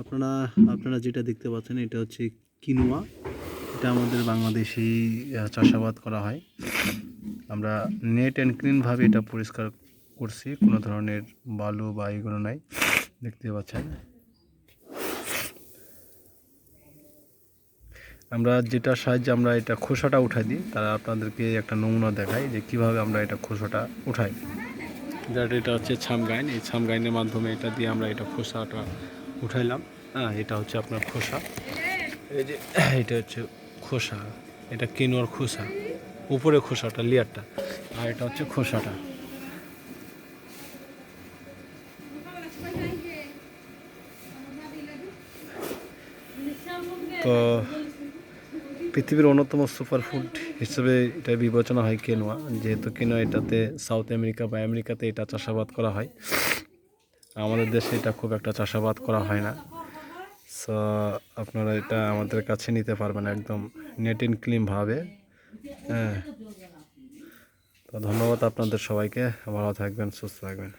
আপনারা আপনারা যেটা দেখতে পাচ্ছেন, এটা হচ্ছে কিনুয়া। এটা আমাদের বাংলাদেশি চাষাবাদ করা হয়। আমরা নেট অ্যান্ড ক্লিনভাবে এটা পরিষ্কার করছি। কোনো ধরনের বালু বা এগুলো নাই। দেখতে পাচ্ছেন। আমরা যেটা সাহায্যে আমরা এটা খোসাটা উঠাই দিই, তারা আপনাদেরকে একটা নমুনা দেখাই যে কীভাবে আমরা এটা খোসাটা উঠাই। যার এটা হচ্ছে ছামগাইন। এই ছামগাইনের মাধ্যমে এটা দিয়ে আমরা এটা খোসাটা উঠাইলাম। হ্যাঁ এটা হচ্ছে আপনার খোসা। এই যে, এটা হচ্ছে খোসা। এটা কিনোর খোসা। উপরে খোসাটা, লেয়ারটা। আর এটা হচ্ছে খোসাটা। তো, পৃথিবীর অন্যতম সুপারফুড হিসেবে এটা বিবেচনা হয় কেনোয়া। যেহেতু কেনোয়া এটাতে সাউথ আমেরিকা বা আমেরিকাতে এটা চাষাবাদ করা হয়। আমাদের দেশে এটা খুব একটা চাষাবাদ করা হয় না। সো আপনারা এটা আমাদের কাছে নিতে পারবেন একদম নেট অ্যান্ড ক্লিনভাবে হ্যাঁ। তো ধন্যবাদ আপনাদের সবাইকে। ভালো থাকবেন, সুস্থ থাকবেন।